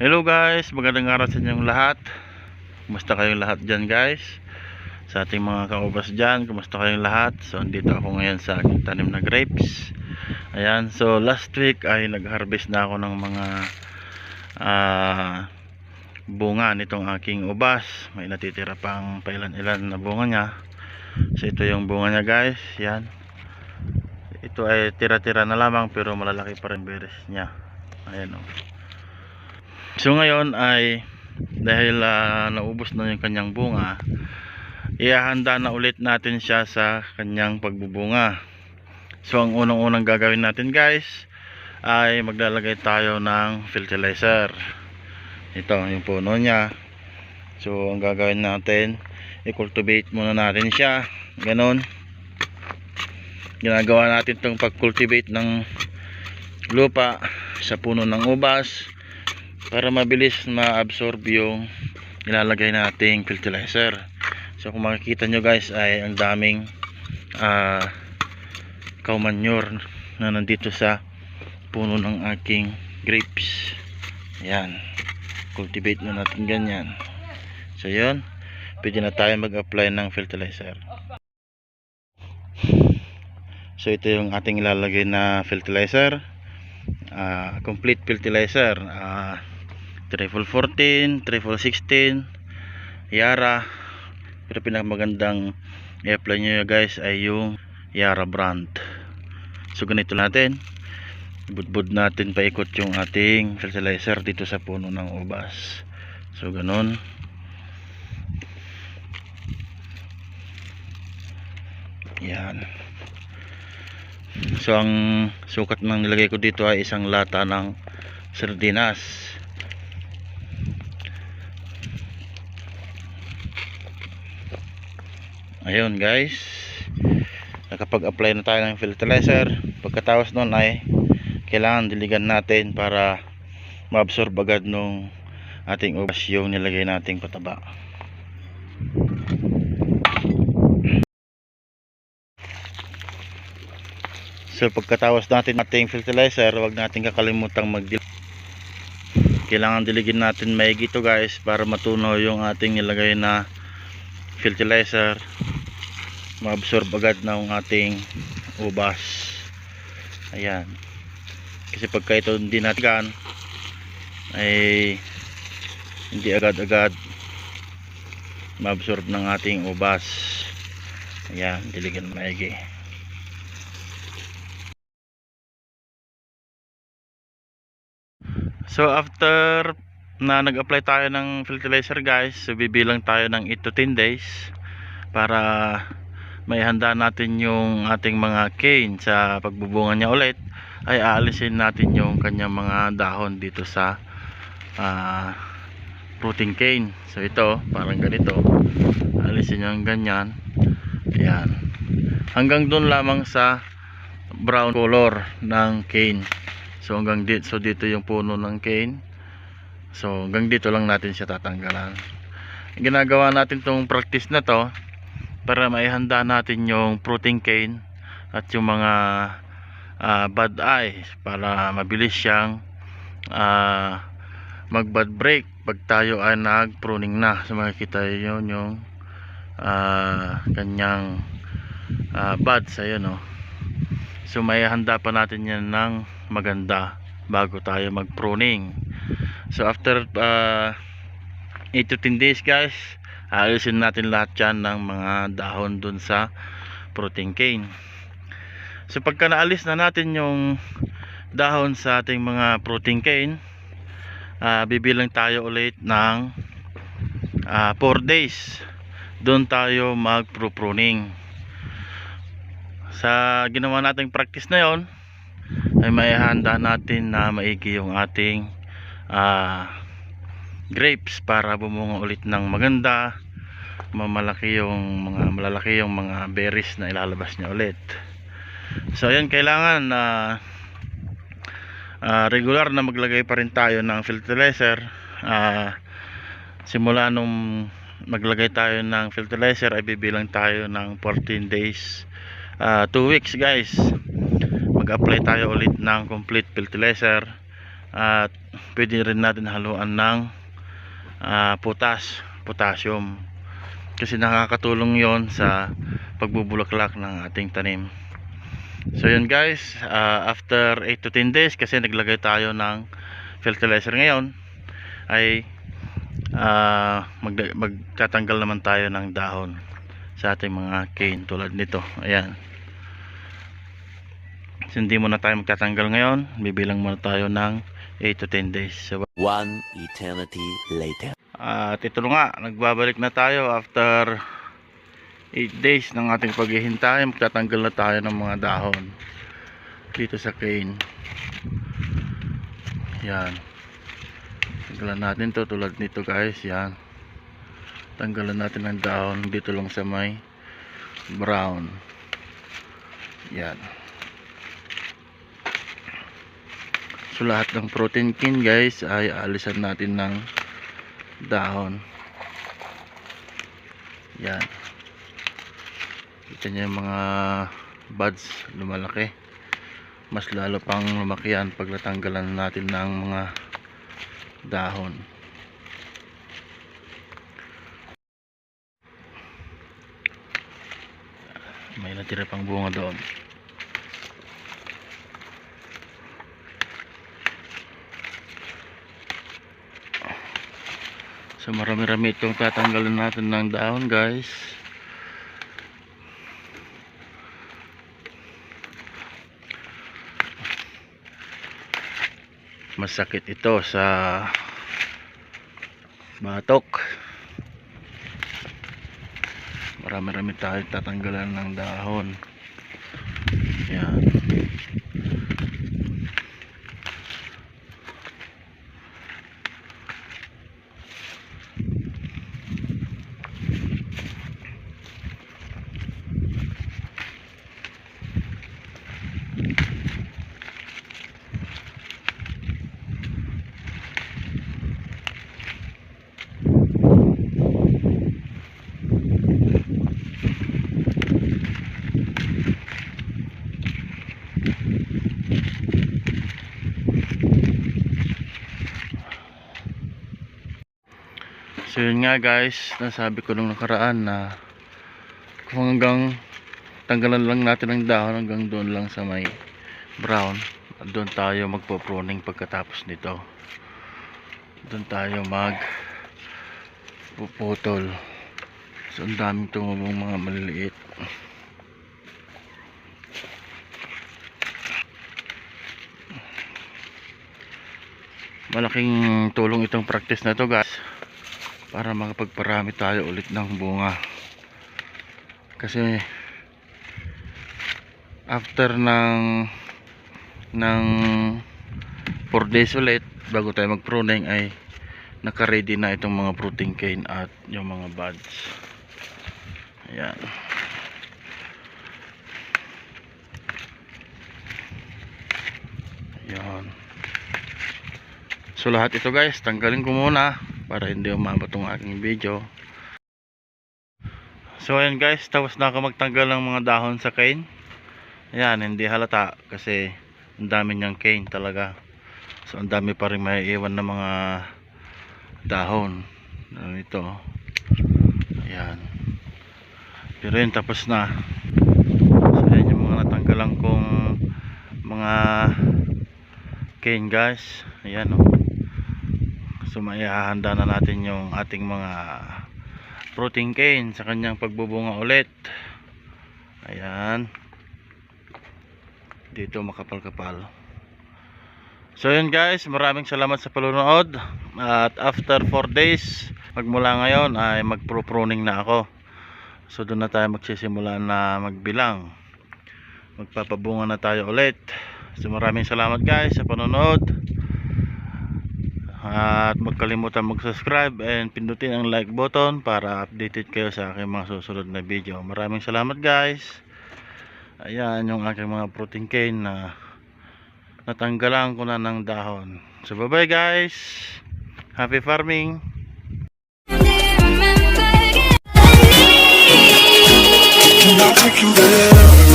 Hello guys, magandang araw sa inyong lahat. Kumusta kayong lahat dyan guys? Sa ating mga kaubas dyan, kumusta kayong lahat? So, andito ako ngayon sa aking tanim na grapes. Ayan, so last week ay nag-harvest na ako ng mga ah, bunga nitong aking ubas. May natitira pang pailan-ilan na bunga niya. So, ito yung bunga niya guys. Yan. Ito ay tira-tira na lamang pero malalaki pa rin berries niya. Ayan o. So ngayon ay dahil ah, naubos na yung kanyang bunga, ihahanda na ulit natin siya sa kanyang pagbubunga. So ang unang-unang gagawin natin guys ay maglalagay tayo ng fertilizer. Ito yung puno niya. So ang gagawin natin, i-cultivate muna natin siya. Ganon. Ginagawa natin itong pag-cultivate ng lupa sa puno ng ubas para mabilis ma-absorb yung nilalagay nating fertilizer. So kung makikita nyo guys ay ang daming uh, cow manure na nandito sa puno ng aking grapes. Ayan. Cultivate na natin ganyan. So yun. Pwede na tayo mag-apply ng fertilizer. So ito yung ating ilalagay na fertilizer. Ah, complete fertilizer. Ah, triple 14 triple 16 Yara. Pero pinakamagandang i-apply nyo guys ay yung Yara brand. So ganito natin. Budbud natin paikot yung ating fertilizer dito sa puno ng ubas. So ganun. Yan. So ang sukat ng nilagay ko dito ay isang lata ng sardinas. Ayun guys. Nakapag-apply na tayo ng fertilizer. Pagkatapos nun ay kailangan diligan natin para ma-absorb agad nung ating ubas yung nilagay nating pataba. So pagkatapos natin ating fertilizer, wag natin kakalimutang magdil. Kailangan diligin natin maigi to guys para matunaw yung ating nilagay na fertilizer. Ma-absorb agad ng ating ubas. Ayan. Kasi pagka ito hindi natin ay hindi agad-agad ma-absorb ng ating ubas. Ayan, diligan maigi. So after na nag-apply tayo ng fertilizer guys, so bibilang tayo ng 8 to 10 days para maihanda natin yung ating mga cane sa pagbubunga niya ulit ay aalisin natin yung kanyang mga dahon dito sa ah, fruiting cane. So ito, parang ganito. Alisin yung ganyan. Ayan. Hanggang doon lamang sa brown color ng cane. So hanggang dito, so dito yung puno ng cane. So hanggang dito lang natin siya tatanggalan. Ginagawa natin tong practice na to para maihanda natin yung fruiting cane at yung mga ah, bad eye para mabilis siyang ah, mag bad break pag tayo ay nag pruning na. So makikita yun yung ah, kanyang ah, buds ayun oh. So may handa pa natin yan ng maganda bago tayo mag pruning. So after uh, 8 to 10 days guys, aalisin natin lahat yan ng mga dahon dun sa fruiting cane. So pagka naalis na natin yung dahon sa ating mga fruiting cane, ah, bibilang tayo ulit ng 4 days. Doon tayo mag pruning sa ginawa nating practice na yon ay maihanda natin na maigi yung ating ah, grapes para bumunga ulit ng maganda mamalaki yung mga malalaki yung mga berries na ilalabas niya ulit. So ayan kailangan na ah, regular na maglagay pa rin tayo ng fertilizer. Ah, simula nung maglagay tayo ng fertilizer ay bibilang tayo ng 14 days. 2 weeks guys. Mag-apply tayo ulit ng complete fertilizer at pwede rin natin haluan ng ah, putas potassium. Kasi nakakatulong yon sa pagbubulaklak ng ating tanim. So yun guys ah, after 8 to 10 days kasi naglagay tayo ng fertilizer ngayon ay mag, magtatanggal naman tayo ng dahon sa ating mga cane tulad nito. Ayan. So, hindi muna tayo magtatanggal ngayon bibilang muna tayo ng 8 to 10 days so, One eternity later. at ito nga, nagbabalik na tayo after 8 days ng ating paghihintay. Magtatanggal na tayo ng mga dahon dito sa cane. Yan. Tanggalan natin to tulad nito guys. Yan. Tanggalan natin ng dahon dito lang sa may brown. Yan. So lahat ng protein kin guys ay alisan natin ng dahon. Yan. Kita niyo yung mga buds lumalaki. Mas lalo pang lumaki yan pag natanggalan natin ng mga dahon. May natira pang bunga doon. So marami-rami itong tatanggalin natin ng dahon guys. Masakit ito sa batok. Marami-rami tayo tatanggalan ng dahon. Yan. So yun nga guys, nasabi ko nung nakaraan na kung hanggang tanggalan lang natin ng dahon hanggang doon lang sa may brown doon tayo magpo-pruning pagkatapos nito. Doon tayo mag puputol. So ang daming tumubong mga maliliit. Malaking tulong itong practice na to guys para makapagparami tayo ulit ng bunga. Kasi after ng ng 4 days ulit bago tayo mag pruning ay naka-ready na itong mga fruiting cane at yung mga buds. Ayan. Ayan. So lahat ito guys tanggalin ko muna para hindi umabot tong aking video. So ayan guys. Tapos na ako magtanggal ng mga dahon sa cane. Ayan hindi halata kasi ang dami niyang cane talaga. So ang dami pa rin may iwan na mga dahon. Ano ito ayan. Pero yun tapos na. So ayan yung mga natanggalan kong mga cane guys. Ayan o So maihahanda na natin yung ating mga protein cane sa kanyang pagbubunga ulit. Ayan. Dito makapal-kapal. So yun guys, maraming salamat sa panunood. At after 4 days, magmula ngayon ay magpro-pruning na ako. So doon na tayo magsisimula na magbilang. Magpapabunga na tayo ulit. So maraming salamat guys sa panonood at magkalimutan mag-subscribe and pindutin ang like button para updated kayo sa aking mga susunod na video. Maraming salamat guys. Ayan yung aking mga protein cane na natanggalan ko na ng dahon. So bye bye guys. Happy farming. Nothing can bear